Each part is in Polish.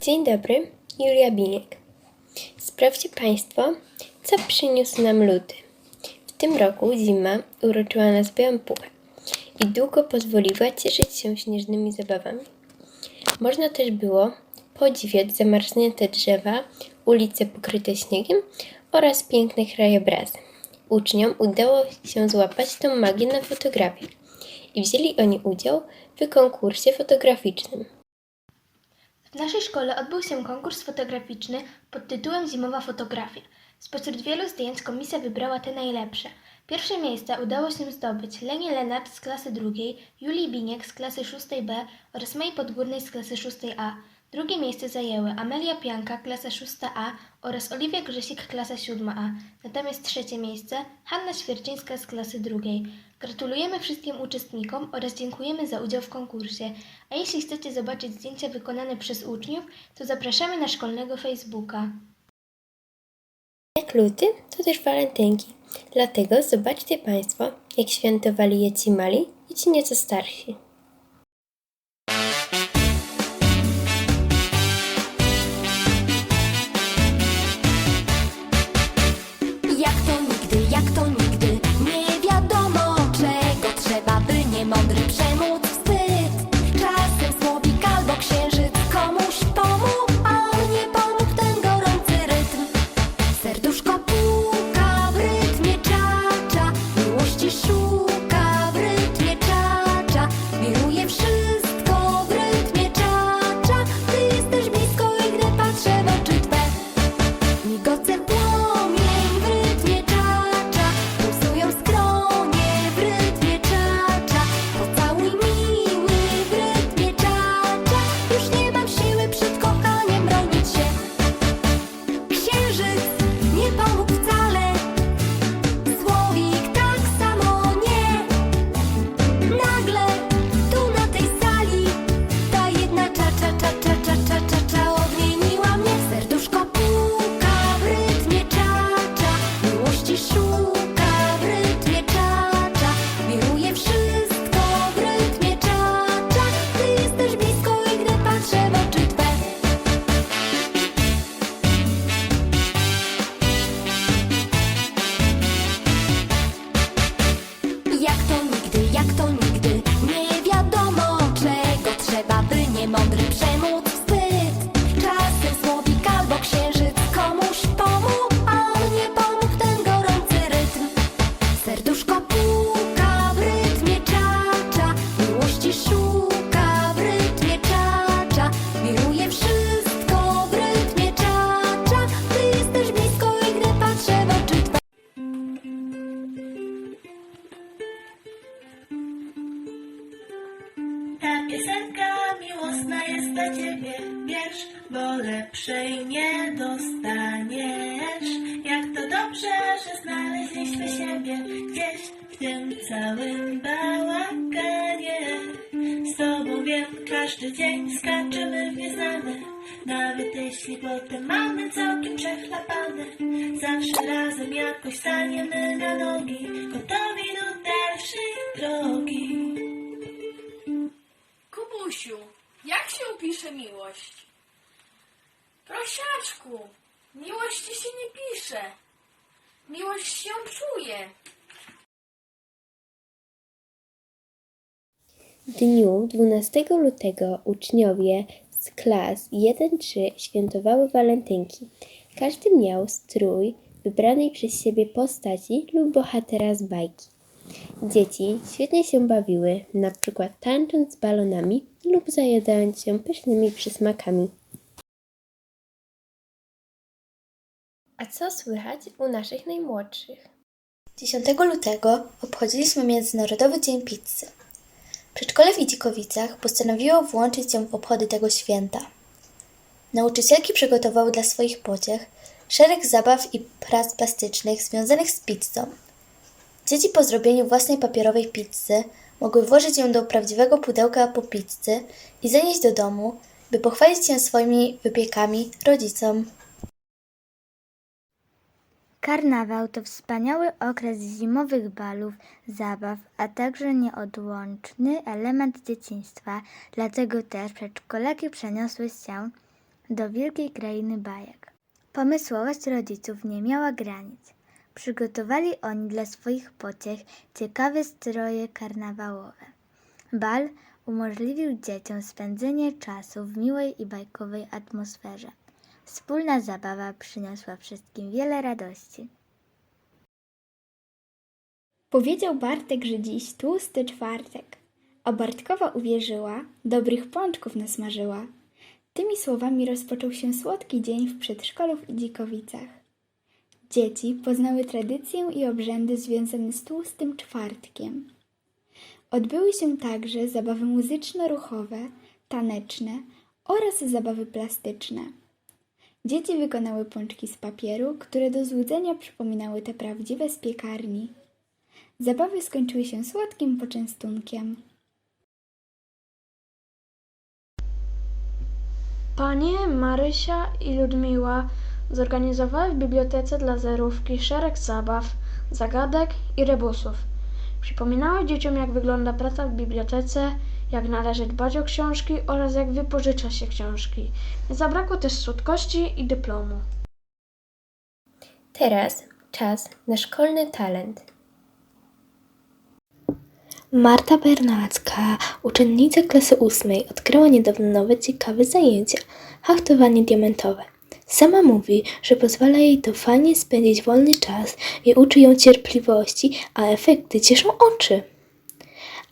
Dzień dobry, Julia Biniek. Sprawdźcie Państwo, co przyniósł nam luty. W tym roku zima uroczyła nas białą puchę i długo pozwoliła cieszyć się śnieżnymi zabawami. Można też było podziwiać zamarznięte drzewa, ulice pokryte śniegiem oraz piękne krajobrazy. Uczniom udało się złapać tą magię na fotografii i wzięli oni udział w konkursie fotograficznym. W naszej szkole odbył się konkurs fotograficzny pod tytułem Zimowa fotografia. Spośród wielu zdjęć komisja wybrała te najlepsze. Pierwsze miejsce udało się zdobyć Lenie Lenart z klasy drugiej, Julii Biniek z klasy 6B oraz Mej Podgórnej z klasy 6A. Drugie miejsce zajęły Amelia Pianka, klasa 6A oraz Oliwia Grzesik, klasa 7A. Natomiast trzecie miejsce Hanna Świerczyńska z klasy drugiej. Gratulujemy wszystkim uczestnikom oraz dziękujemy za udział w konkursie. A jeśli chcecie zobaczyć zdjęcia wykonane przez uczniów, to zapraszamy na szkolnego Facebooka. Jak luty, to też walentynki. Dlatego zobaczcie Państwo, jak świętowali je ci mali i ci nieco starsi. Ciebie, wiesz, bo lepszej nie dostaniesz. Jak to dobrze, że znaleźliśmy siebie gdzieś w tym całym bałaganie. Z tobą wiem, każdy dzień skaczemy w nieznane, nawet jeśli potem mamy całkiem przechlapane. Zawsze razem jakoś staniemy na nogi, gotowi jak się pisze miłość? Prosiaczku, miłości się nie pisze. Miłość się czuje. W dniu 12 lutego uczniowie z klas 1-3 świętowały walentynki. Każdy miał strój wybranej przez siebie postaci lub bohatera z bajki. Dzieci świetnie się bawiły, na przykład tańcząc z balonami lub zajadając się pysznymi przysmakami. A co słychać u naszych najmłodszych? 10 lutego obchodziliśmy Międzynarodowy Dzień Pizzy. Przedszkole w Idzikowicach postanowiło włączyć się w obchody tego święta. Nauczycielki przygotowały dla swoich pociech szereg zabaw i prac plastycznych związanych z pizzą. Dzieci po zrobieniu własnej papierowej pizzy mogły włożyć ją do prawdziwego pudełka po pizzy i zanieść do domu, by pochwalić się swoimi wypiekami rodzicom. Karnawał to wspaniały okres zimowych balów, zabaw, a także nieodłączny element dzieciństwa. Dlatego też przedszkolaki przeniosły się do wielkiej krainy bajek. Pomysłowość rodziców nie miała granic. Przygotowali oni dla swoich pociech ciekawe stroje karnawałowe. Bal umożliwił dzieciom spędzenie czasu w miłej i bajkowej atmosferze. Wspólna zabawa przyniosła wszystkim wiele radości. Powiedział Bartek, że dziś tłusty czwartek, a Bartkowa uwierzyła, dobrych pączków nasmażyła. Tymi słowami rozpoczął się słodki dzień w przedszkolu w Idzikowicach. Dzieci poznały tradycję i obrzędy związane z tłustym czwartkiem. Odbyły się także zabawy muzyczno-ruchowe, taneczne oraz zabawy plastyczne. Dzieci wykonały pączki z papieru, które do złudzenia przypominały te prawdziwe z piekarni. Zabawy skończyły się słodkim poczęstunkiem. Panie Marysia i Ludmiła zorganizowały w bibliotece dla zerówki szereg zabaw, zagadek i rebusów. Przypominały dzieciom, jak wygląda praca w bibliotece, jak należy dbać o książki oraz jak wypożycza się książki. Nie zabrakło też słodkości i dyplomu. Teraz czas na szkolny talent. Marta Bernacka, uczennica klasy ósmej, odkryła niedawno nowe ciekawe zajęcie haftowanie diamentowe. Sama mówi, że pozwala jej to fajnie spędzić wolny czas i uczy ją cierpliwości, a efekty cieszą oczy.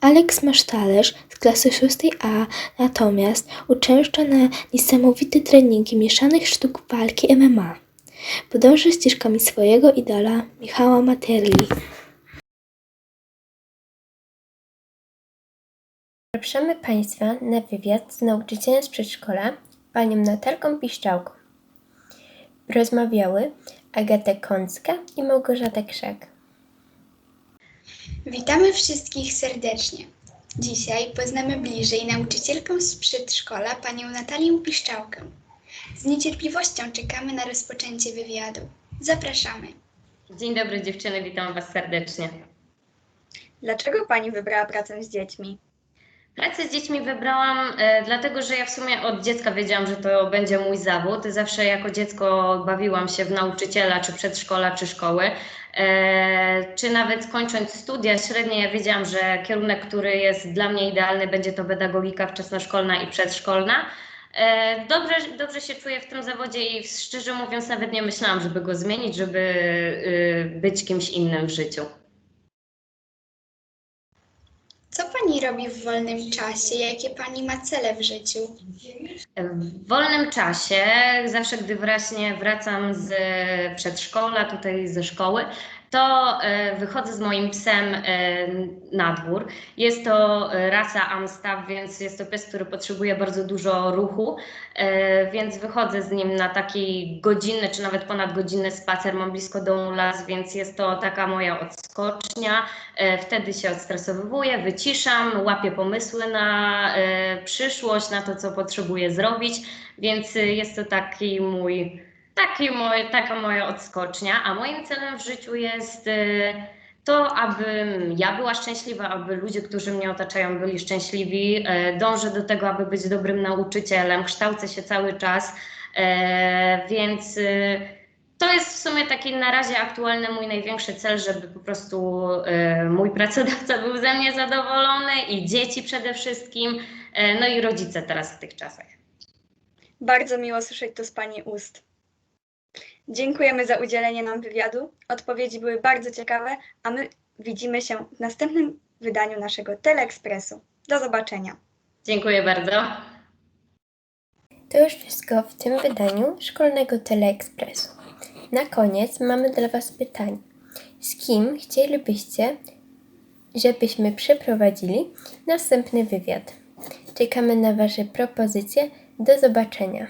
Aleks Masztalerz z klasy 6A natomiast uczęszcza na niesamowite treningi mieszanych sztuk walki MMA. Podąża ścieżkami swojego idola Michała Materli. Zapraszamy Państwa na wywiad z nauczycielem z przedszkola, panią Natalką Piszczałką. Rozmawiały Agata Kącka i Małgorzata Krzak. Witamy wszystkich serdecznie. Dzisiaj poznamy bliżej nauczycielkę z przedszkola, panią Natalię Piszczałkę. Z niecierpliwością czekamy na rozpoczęcie wywiadu. Zapraszamy. Dzień dobry dziewczyny, witam Was serdecznie. Dlaczego pani wybrała pracę z dziećmi? Pracę z dziećmi wybrałam e, dlatego, że ja w sumie od dziecka wiedziałam, że to będzie mój zawód. Zawsze jako dziecko bawiłam się w nauczyciela, czy przedszkola, czy szkoły. E, czy nawet kończąc studia średnie, ja wiedziałam, że kierunek, który jest dla mnie idealny, będzie to pedagogika wczesnoszkolna i przedszkolna. E, Dobrze, dobrze się czuję w tym zawodzie i szczerze mówiąc, nawet nie myślałam, żeby go zmienić, żeby być kimś innym w życiu. Co robi w wolnym czasie? Jakie pani ma cele w życiu? W wolnym czasie, zawsze gdy właśnie wracam z przedszkola, tutaj ze szkoły, to e, wychodzę z moim psem e, na dwór. Jest to e, rasa Amstaff, więc jest to pies, który potrzebuje bardzo dużo ruchu, więc wychodzę z nim na taki godzinny czy nawet ponad godzinny spacer. Mam blisko domu las, więc jest to taka moja odskocznia. Wtedy się odstresowuję, wyciszam, łapię pomysły na przyszłość, na to, co potrzebuję zrobić, więc jest to taki mój, taki mój, taka moja odskocznia. A moim celem w życiu jest e, to, abym ja była szczęśliwa, aby ludzie, którzy mnie otaczają, byli szczęśliwi. E, Dążę do tego, aby być dobrym nauczycielem, kształcę się cały czas, e, więc to jest w sumie taki na razie aktualny mój największy cel, żeby po prostu mój pracodawca był ze mnie zadowolony i dzieci przede wszystkim, no i rodzice teraz w tych czasach. Bardzo miło słyszeć to z pani ust. Dziękujemy za udzielenie nam wywiadu. Odpowiedzi były bardzo ciekawe, a my widzimy się w następnym wydaniu naszego Teleekspresu. Do zobaczenia. Dziękuję bardzo. To już wszystko w tym wydaniu szkolnego Teleekspresu. Na koniec mamy dla Was pytanie. Z kim chcielibyście, żebyśmy przeprowadzili następny wywiad? Czekamy na Wasze propozycje. Do zobaczenia.